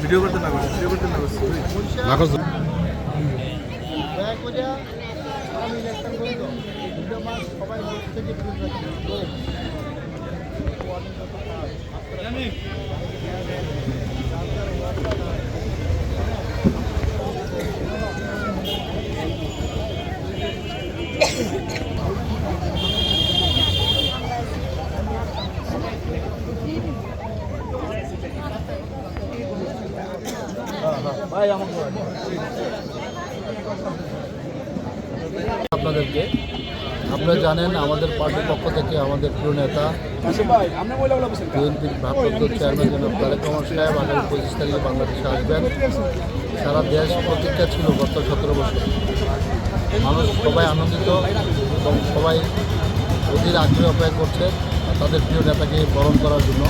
Video করতে না video করতে না করছি নাকচ দয়া করে আমি ইলেকশন করে দাও। দুটো মাস সবাই মুখ থেকে আপনাদেরকে, আপনারা জানেন আমাদের পার্টির পক্ষ থেকে আমাদের প্রিয় নেতা বিএনপির ভারপ্রাপ্ত চেয়ারম্যান জনাব তারেক রহমান সাহেব আগামী পঁচিশ তারিখে বাংলাদেশে আসবেন। সারা দেশ প্রতীক্ষা ছিল গত সতেরো বছর। মানুষ সবাই আনন্দিত এবং সবাই অধীর আগ্রহে অপেক্ষা করছে তাদের প্রিয় নেতাকে বরণ করার জন্য।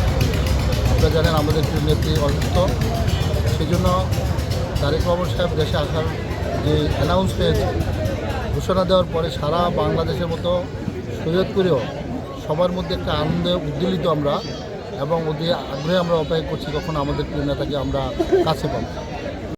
আপনারা জানেন আমাদের প্রিয় নেত্রী অসুস্থ। সেই জন্য তারেক রহমান সাহেব দেশে আসার যে অ্যানাউন্স হয়েছে ঘোষণা দেওয়ার পরে সারা বাংলাদেশের মতো সৈয়দপুরেও সবার মধ্যে একটা আনন্দে উদ্দোলিত আমরা এবং ওদের আগ্রহে আমরা অপেক্ষা করছি কখন আমাদের প্রিয় নেতাকে আমরা কাছে পাবো।